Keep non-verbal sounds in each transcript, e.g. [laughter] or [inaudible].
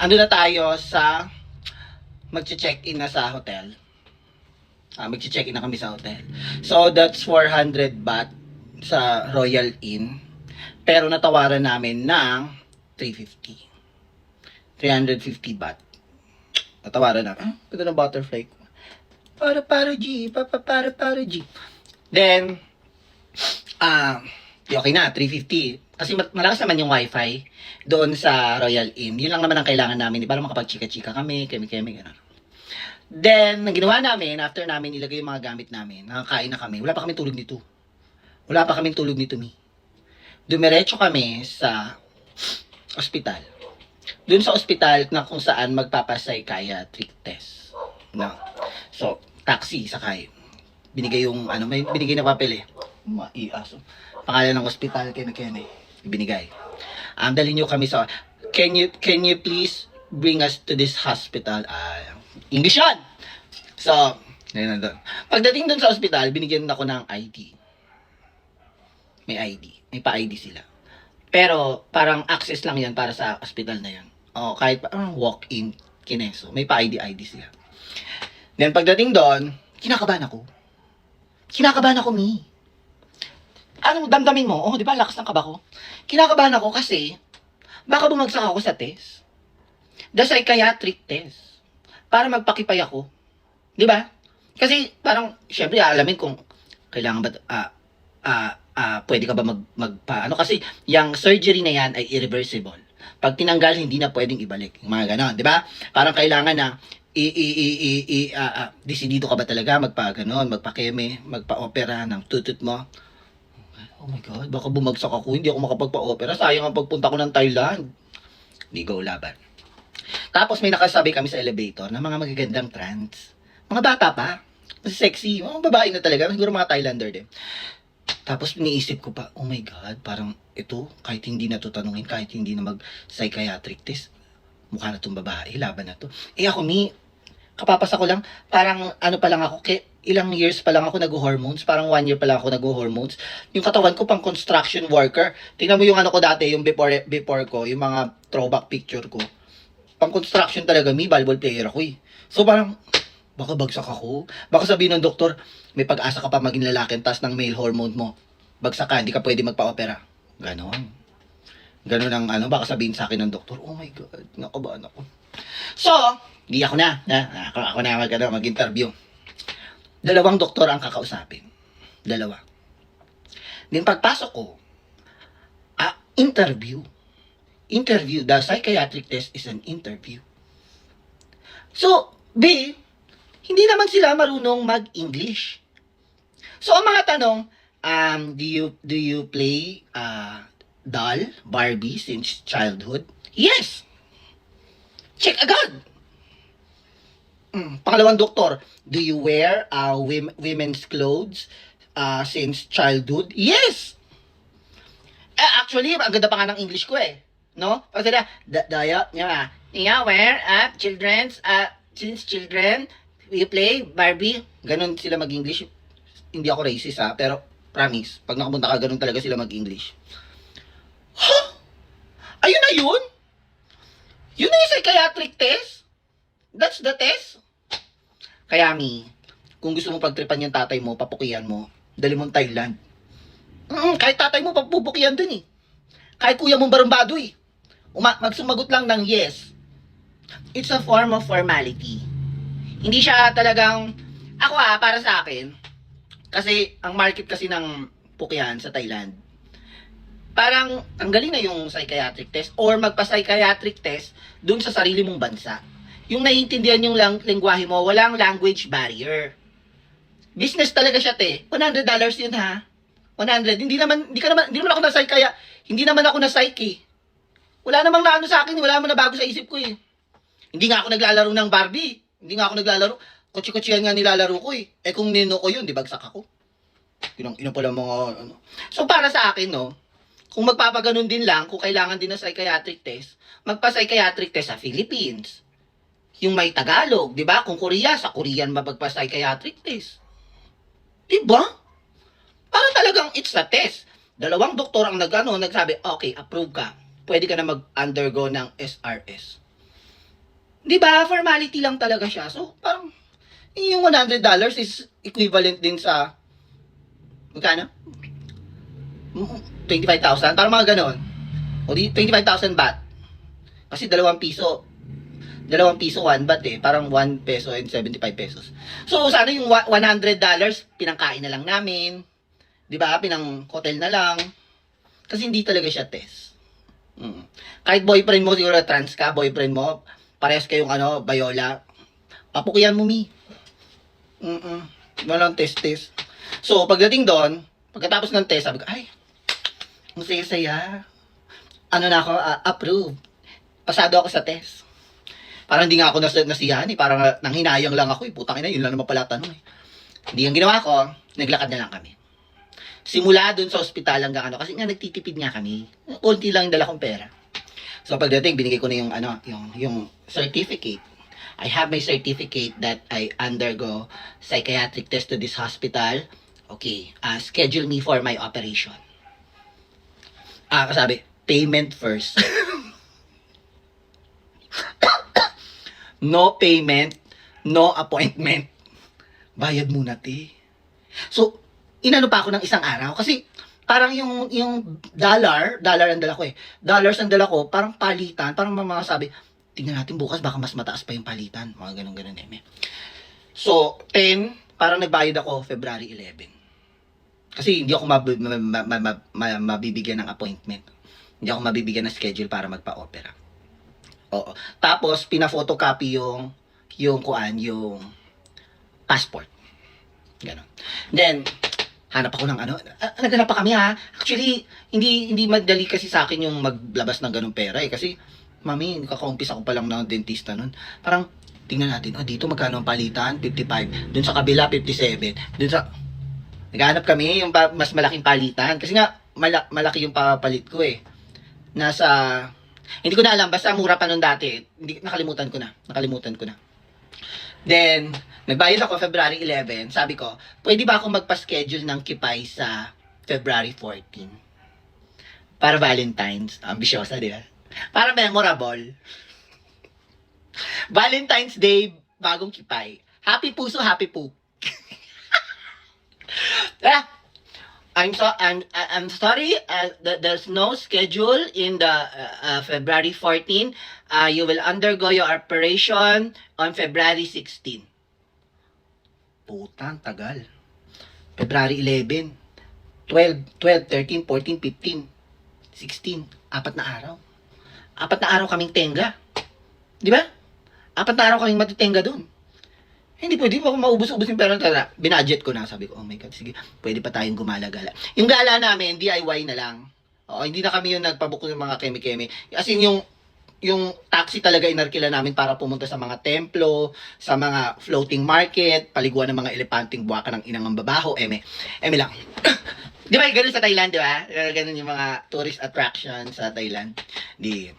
Ano na tayo sa magche-check-in na sa hotel. Ah, magche-check-in na kami sa hotel. So, that's 400 baht sa Royal Inn. Pero natawaran namin ng 350. 350 baht. Natawaran na. Ah, ganda ng butterfly ko. Para para G, para para para G. Then, ah, di okay na, 350. Kasi ma- malakas naman yung wifi doon sa Royal Inn. Yun lang naman ang kailangan namin, di para makapag-chika-chika kami, kemi-kemi, gano'n. Then, ang ginawa namin, after namin ilagay yung mga gamit namin, nakakain na kami. Wala pa kami tulog nito. Wala pa kami tulog nito, mi. Dumiretso kami sa ospital. Doon sa ospital na kung saan magpapapsychiatric test. No. So, taxi, sakay. Binigay yung, ano, may binigay na papel eh. Maiaso. Pangalan ng ospital, keme-keme. Binigay. Um, dali nyo kami sa, can you, can you please bring us to this hospital? Ah, English yan! So, yun na doon. Pagdating doon sa ospital, binigyan ako ng ID. May ID. May pa-ID sila. Pero, parang access lang yan para sa hospital na yan. O, kahit parang walk-in, kineso. May pa-ID-ID sila. Then, pagdating doon, kinakabahan ako. Kinakabahan ako, Mi. Ano, damdamin mo? Oh, di ba, lakas ng kaba ko. Kinakabahan ako kasi, baka bumagsak ako sa test. The psychiatric test. Para magpakipay ako. Di ba? Kasi, parang, syempre, alamin kung kailangan ba, ah, ah, ah, pwede ka ba mag, magpa, ano, kasi, yung surgery na yan ay irreversible. Pag tinanggal, hindi na pwedeng ibalik. Mga ganon, di ba? Parang kailangan na, i, i, i, i, i ah, ah, desidido ka ba talaga magpa, ganon, magpa-keme, magpa-opera ng tutut mo? Oh my God, baka bumagsak ako, hindi ako makapagpa-opera. Sayang ang pagpunta ko ng Thailand. Hindi laban. Tapos may nakasabi kami sa elevator na mga magagandang trans. Mga bata pa. Sexy. Mga babae na talaga. Siguro mga Thailander din. Tapos niisip ko pa, oh my God, parang ito, kahit hindi na to tanungin, kahit hindi na mag-psychiatric test, mukha na tong babae, laban na to. Eh ako, ni, kapapasa ko lang, parang ano pa lang ako, ke, ilang years pa lang ako nag-hormones, parang one year pa lang ako nag-hormones. Yung katawan ko pang construction worker. Tingnan mo yung ano ko dati, yung before, before ko, yung mga throwback picture ko. Pang construction talaga, me, volleyball player ako eh. So parang, baka bagsak ako. Baka sabihin ng doktor, may pag-asa ka pa maging lalaki, tas ng male hormone mo. Bagsak ka, hindi ka pwede magpa-opera. Ganon. Ganon ang ano, baka sabihin sa akin ng doktor, oh my God, nakabahan ako. So, di ako na, na ako, ako na mag, ano, mag-interview. Dalawang doktor ang kakausapin. Dalawa. Then pagpasok ko, ah, interview. Interview. The psychiatric test is an interview. So, B, hindi naman sila marunong mag-English. So, ang mga tanong, um, do you, do you play, uh, doll, Barbie, since childhood? Yes! Check agad! Mm, pangalawang doktor, do you wear uh, wom- women's clothes uh, since childhood? Yes! Eh, actually, ang ganda pa nga ng English ko eh. No? Na, da- daya, nga, yeah, wear uh, children's, uh, since children, we play Barbie. Ganon sila mag-English. Hindi ako racist ha, pero promise, pag nakapunta ka, ganon talaga sila mag-English. Huh? Ayun na yun? Yun na yung psychiatric test? That's the test? Kaya, Mi, kung gusto mo pagtripan yung tatay mo, papukian mo, dali mong Thailand. Mm, kahit tatay mo, papupukian dun eh. Kahit kuya mong barumbado eh. Uma- magsumagot lang ng yes. It's a form of formality. Hindi siya talagang, ako ah, para sa akin, kasi ang market kasi ng pukian sa Thailand, parang ang galing na yung psychiatric test or magpa-psychiatric test dun sa sarili mong bansa. Yung naiintindihan yung lang, lengguwahe mo, walang language barrier. Business talaga siya, te. $100 yun, ha? 100. Hindi naman, hindi ka naman, hindi naman ako na kaya, hindi naman ako na psyche. Wala namang naano sa akin, wala namang nabago sa isip ko eh. Hindi nga ako naglalaro ng Barbie. Hindi nga ako naglalaro. Kutsi-kutsiyan nga nilalaro ko eh. Eh kung nino ko yun, di bagsak ako. Yun ang ina pala mga ano. So para sa akin, no, kung magpapaganon din lang, kung kailangan din ng psychiatric test, magpa-psychiatric test sa Philippines. Yung may Tagalog, di ba? Kung Korea, sa Korean mapagpa-psychiatric test. Di ba? Parang talagang it's a test. Dalawang doktor ang nagano, nagsabi, okay, approve ka. Pwede ka na mag-undergo ng SRS. Di ba? Formality lang talaga siya. So, parang, yung $100 is equivalent din sa, magkano? Mm, 25,000? Parang mga ganon. O di, 25,000 baht. Kasi dalawang piso. Dalawang piso, one baht eh. Parang 1 peso and 75 pesos. So, sana yung wa- $100, pinangkain na lang namin. Di ba? Pinang hotel na lang. Kasi hindi talaga siya test. Mm. Kahit boyfriend mo, siguro trans ka, boyfriend mo, parehas kayong ano, bayola, papukiyan mo, mi. Mm-mm. Walang test-test. So, pagdating doon, pagkatapos ng test, sabi ko, ay, ang saya-saya. Ano na ako, ah, approve. Pasado ako sa test. Parang hindi nga ako nas nasiyahan eh. Parang ah, nanghinayang lang ako eh. Putang ina, yun lang naman pala tanong eh. Hindi ang ginawa ko, naglakad na lang kami. Simula dun sa ospital hanggang ano, kasi nga nagtitipid nga kami. Kunti lang yung dala kong pera. So pagdating, binigay ko na yung ano, yung, yung certificate. I have my certificate that I undergo psychiatric test to this hospital. Okay, uh, schedule me for my operation. Ah, kasabi, payment first. [laughs] no payment, no appointment. Bayad muna, te. So, inano pa ako ng isang araw kasi parang yung yung dollar, dollar ang dala ko eh. Dollars ang dala ko, parang palitan, parang mga sabi, tingnan natin bukas baka mas mataas pa yung palitan. Mga ganun ganun eh. So, 10, parang nagbayad ako February 11. Kasi hindi ako mab- ma- ma- ma- ma- ma- mabibigyan ng appointment. Hindi ako mabibigyan ng schedule para magpa-opera. Oo. Tapos, pina-photocopy yung, yung kuan, yung passport. Ganon. Then, hanap ako ng ano, ah, naghanap pa kami ha. Actually, hindi hindi madali kasi sa akin yung maglabas ng ganung pera eh. Kasi, mami, kakaumpis ako pa lang ng dentista nun. Parang, tingnan natin, ah, dito magkano ang palitan? 55. Dun sa kabila, 57. Dun sa, naghanap kami yung mas malaking palitan. Kasi nga, mala- malaki yung papalit ko eh. Nasa, hindi ko na alam, basta mura pa nun dati. Hindi, nakalimutan ko na. Nakalimutan ko na. Then, nagbayad ako February 11. Sabi ko, pwede ba ako magpa-schedule ng kipay sa February 14? Para Valentine's. Ambisyosa, di ba? Para memorable. [laughs] Valentine's Day, bagong kipay. Happy puso, happy poop. [laughs] ah, I'm so I'm I'm sorry. Uh, th- there's no schedule in the uh, uh, February 14. Uh, you will undergo your operation on February 16. Putang tagal. February 11, 12, 12, 13, 14, 15, 16. Apat na araw. Apat na araw kaming tenga. Di ba? Apat na araw kaming matitenga doon. Hindi pwede pa maubos-ubos yung pera tara. Binadget ko na. Sabi ko, oh my God, sige, pwede pa tayong gumala-gala. Yung gala namin, DIY na lang. Oo, hindi na kami yung nagpabook ng mga kemi-kemi. As in, yung, yung taxi talaga inarkila namin para pumunta sa mga templo, sa mga floating market, paliguan ng mga elepanteng buwaka ng inang babaho, eme. Eme lang. [coughs] di ba, ganun sa Thailand, di ba? Ganun yung mga tourist attraction sa Thailand. Di,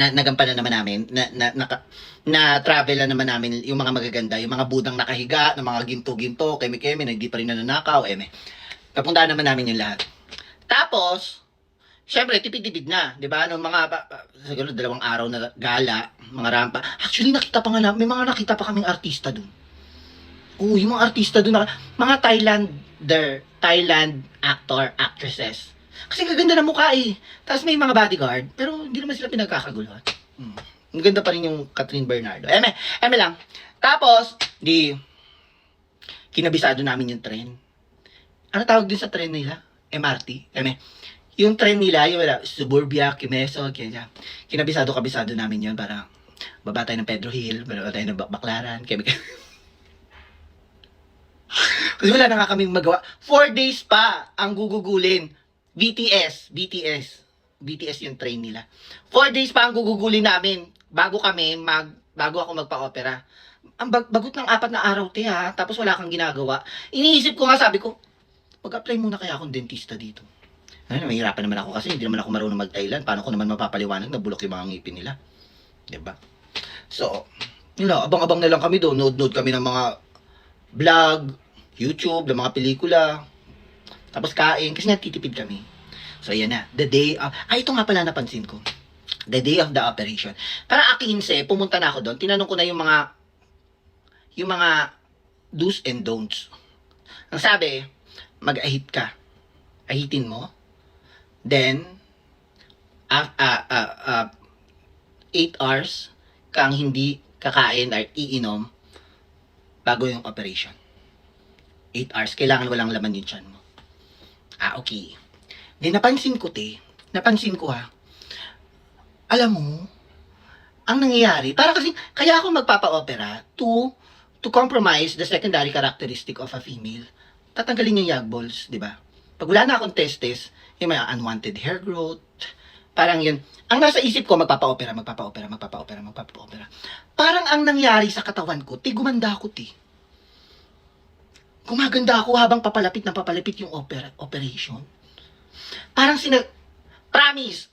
na, nagampanan naman namin, na, na, naka, na travel naman namin yung mga magaganda, yung mga budang nakahiga, ng mga ginto-ginto, kemi-kemi, na hindi pa rin nananakaw, eme. Napuntahan naman namin yung lahat. Tapos, syempre, tipid-tipid na, di ba? Nung mga, siguro dalawang araw na gala, mga rampa. Actually, nakita pa nga na, may mga nakita pa kaming artista dun. Yung mga artista dun, na, mga Thailander, Thailand actor, actresses. Kasi kaganda na mukha eh. Tapos may mga bodyguard, pero hindi naman sila pinagkakaguluhan. Hmm. Ang ganda pa rin yung Catherine Bernardo. Eme, eme lang. Tapos, di, kinabisado namin yung tren. Ano tawag din sa tren nila? MRT? Eme. Yung tren nila, yung wala, Suburbia, Kimeso, kaya Kinabisado-kabisado namin yun para baba tayo ng Pedro Hill, baba tayo ng Bak- Baklaran, kaya [laughs] Kasi wala na nga kaming magawa. Four days pa ang gugugulin. BTS, BTS. BTS yung train nila. Four days pa ang gugugulin namin bago kami mag bago ako magpa-opera. Ang bag, bagot ng apat na araw te ha, tapos wala kang ginagawa. Iniisip ko nga, sabi ko, mag-apply muna kaya akong dentista dito. Ay, mahirapan naman ako kasi hindi naman ako marunong mag-Thailand. Paano ko naman mapapaliwanag na bulok yung mga ngipin nila? ba? So, yun lang, abang-abang na lang kami doon. Nood-nood kami ng mga vlog, YouTube, ng mga pelikula. Tapos kain, kasi nagtitipid kami. So, ayan na. The day, of- ah, ito nga pala napansin ko. The day of the operation. Para a 15, pumunta na ako doon. Tinanong ko na yung mga yung mga do's and don'ts. Ang sabi, mag-ahit ka. Ahitin mo. Then, ah, ah, ah, ah, 8 hours kang hindi kakain or iinom bago yung operation. 8 hours. Kailangan walang laman yung tiyan mo. Ah, okay. Then, napansin ko, te. Napansin ko, ha. Alam mo, ang nangyayari, para kasi, kaya ako magpapa-opera to, to compromise the secondary characteristic of a female. Tatanggalin yung yag balls, di ba? Pag wala na akong testes, yung may unwanted hair growth, parang yun. Ang nasa isip ko, magpapa-opera, magpapa-opera, magpapa-opera, magpapa-opera. Parang ang nangyari sa katawan ko, ti, gumanda ako, ti. Gumaganda ako habang papalapit na papalapit yung opera, operation. Parang sina... Promise!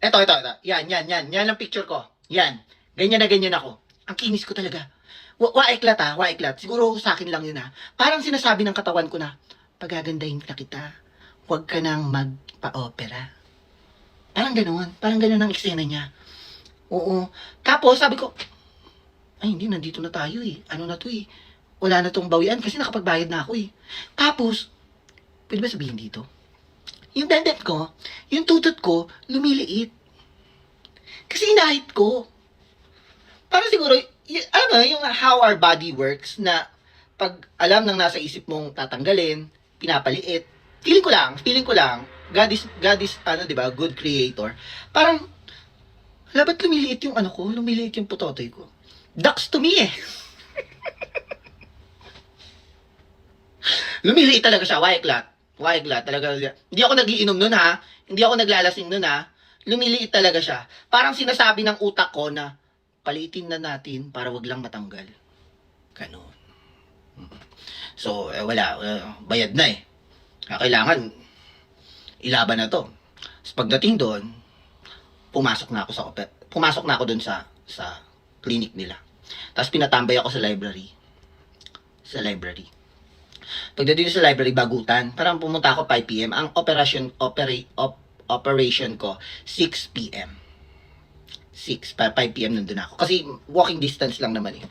Eto, eto, eto. Yan, yan, yan. Yan ang picture ko. Yan. Ganyan na ganyan ako. Ang kinis ko talaga. Wa waiklat ha, waiklat. Siguro sa akin lang yun ha. Parang sinasabi ng katawan ko na, pagagandahin na kita. Huwag ka nang magpa-opera. Parang ganoon. Parang ganoon ang eksena niya. Oo. Tapos sabi ko, ay hindi, nandito na tayo eh. Ano na to eh. Wala na tong bawian kasi nakapagbayad na ako eh. Tapos, pwede ba sabihin dito? Yung dandat ko, yung tutot ko, lumiliit. Kasi inahit ko. Parang siguro, y- alam mo, yung how our body works na pag alam ng nasa isip mong tatanggalin, pinapaliit. Feeling ko lang, feeling ko lang, God is, God is, ano, di ba, good creator. Parang, hala, ba't lumiliit yung ano ko? Lumiliit yung putotoy ko. Ducks to me eh. [laughs] lumiliit talaga siya, waiklat. Waiklat, talaga. Hindi ako nagiinom nun ha. Hindi ako naglalasing nun ha. Lumiliit talaga siya. Parang sinasabi ng utak ko na, palitin na natin para wag lang matanggal. Ganon. Mm. So, eh, wala. eh, bayad na eh. Kaya Kailangan, ilaban na to. So, pagdating doon, pumasok na ako sa pumasok na ako doon sa sa clinic nila. Tapos pinatambay ako sa library. Sa library. Pagdating sa library, bagutan. Parang pumunta ako 5 p.m. Ang operation, opera, op, operation ko, 6 p.m. 6, pa 5 p.m. nandun ako. Kasi walking distance lang naman eh.